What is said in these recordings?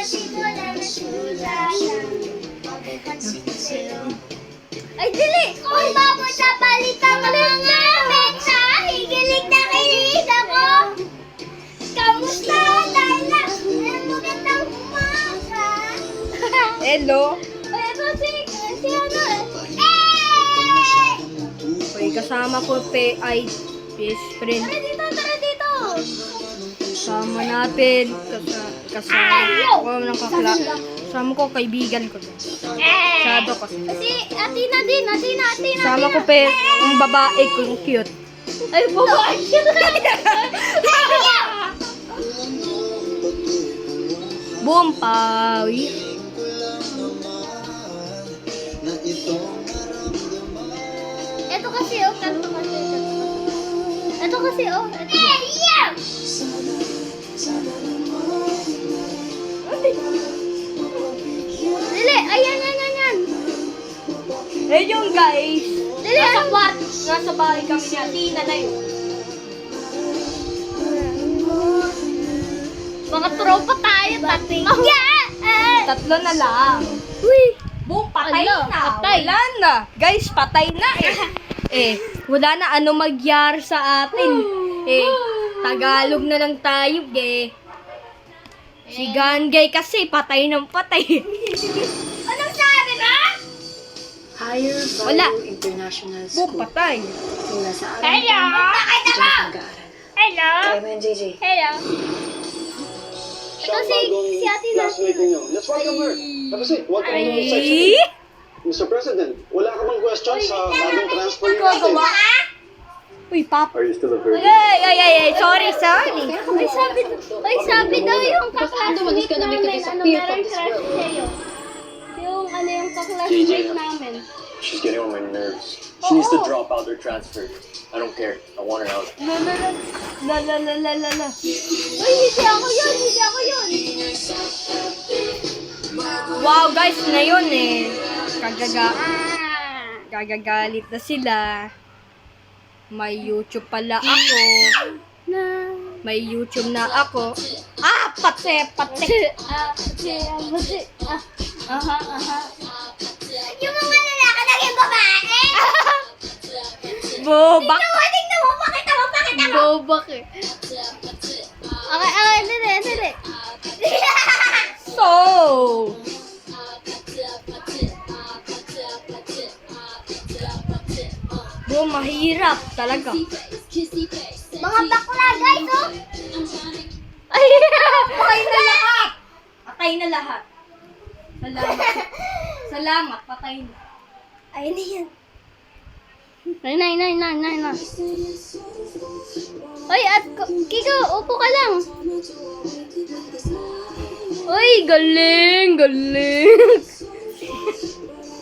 Ay, dili! Kung sa palitan ng mga meta, higilig na kilig ako! Kamusta? Dahil na, ang magandang umaga! Hello. Ay, ito si, si ano eh. Okay, kasama ko pe ay best friend. Tara dito, tara dito! Kasama natin. Kasa, kasama ko ng kakla. Kasama ko kaibigan ko. Eh! Shadow kasi. Si Atina din, Atina, Atina, Kasama ko pe ang babae kong cute. Ay, babae siya Boom, pawi. Ito kasi oh, kanto kasi. Ito kasi oh. Ito. Eh yung guys. Dili, nasa kwart. Nasa bahay kami niya. Tina na yun. Mga tropa tayo, tatlo. Yeah! Tatlo na lang. Uy! Boom, patay Ano? na. Patay. Wala na. Guys, patay na eh. eh, wala na ano magyar sa atin. Eh, Tagalog na lang tayo, eh. Si Gangay kasi patay ng patay. Higher Wala. International Boom, School. patay. Yung nasa amin. Hello! Bakit ako? Hello? Kaya mo yan, JJ. Hello? Ito si, si Ate classmate Nati. ninyo. Let's welcome her. Welcome to the section. Ay! Mr. President, wala ka bang questions sa bagong transfer natin? Uy, papa. Are you still a virgin? Ay, ay, ay, ay, sorry, sorry. Ay, sabi, ay, sabi daw yung kaklasmate namin, ano, meron crush sa'yo. Yung, ano, yung kaklasmate namin. She's getting on my nerves. She oh, needs to oh. drop out or transfer. I don't care. I want her out. La la la la la la la la. Uy, hindi ako yun! Hindi! Wow, guys, na yun eh. Kagaga gagagalit na sila. May YouTube pala ako. May YouTube na ako. Ah, pate, pate. Ah, pate, ah, pate. Ah, aha, aha. Bobak. Tingnan mo, tingnan mo, pakita mo, pakita mo. Bobak eh. Okay, okay, dali, dali. So, bro, mahirap talaga. Mga bakla, guys, oh. Ay, Patay na lahat. Patay na lahat. Salamat. Salamat, patay na. Ay, na yan. Nay, nay, nay, nay, nay, nay. Uy, at Kiko, upo ka lang. Uy, galing, galing.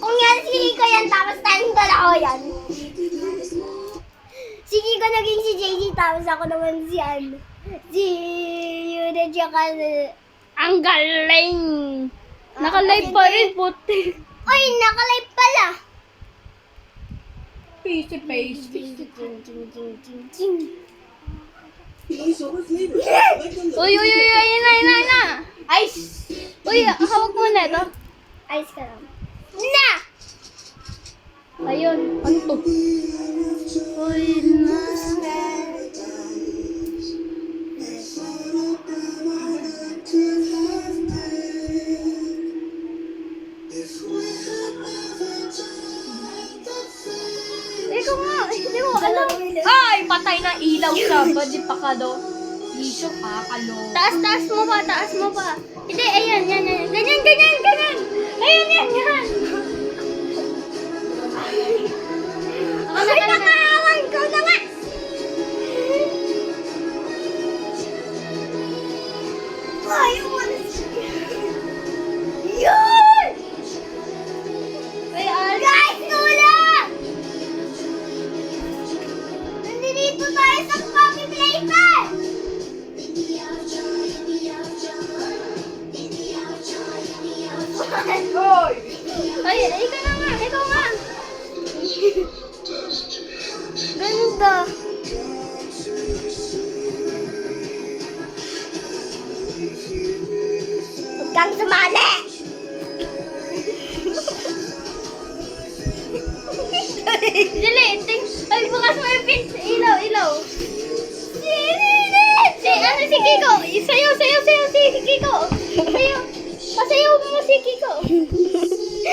Kung yan si Kiko yan, tapos tayong dalawa yan. Si Kiko naging si JJ, tapos ako naman si ano. Si Yuna tsaka Ang galing! Nakalive pa rin, puti. Ay, nakalive pala. Face to face. Uy, uy, uy, ayun na, ayun na, ayun na. Ice. Uy, hawak mo na ito. Ice ka lang. Na! Ayun. Ano to? Ikaw nga, hindi mo alam. Ay, patay na ilaw sa badi pa ka do. Liso ka, kalo. Taas, taas mo pa, taas mo pa. Hindi, ayan, yan, yan. Ganyan, ganyan, ganyan. Ay, ikaw na nga, ikaw nga. Ganda. Huwag kang sumali! Dali, ting, ay, bukas mo yung pin, ilaw, ilaw. Si, si, ano si Kiko? Sayaw, sayaw, sayaw si Kiko. Sayaw, pasayaw mo si Kiko. So,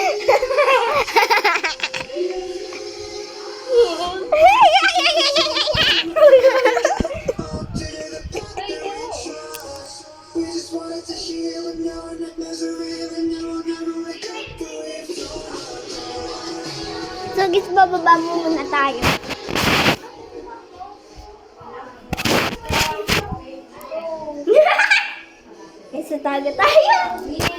guys, bababa muna tayo. Isa taga tayo.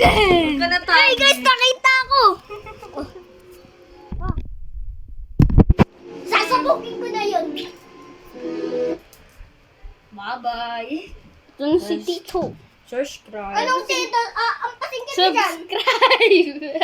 Ay, guys, nakita ko! Sasabugin ko na yun. Bye-bye. Ito si Tito. Subscribe. Anong Tito? Ah, ang pasinggan ka dyan. Subscribe.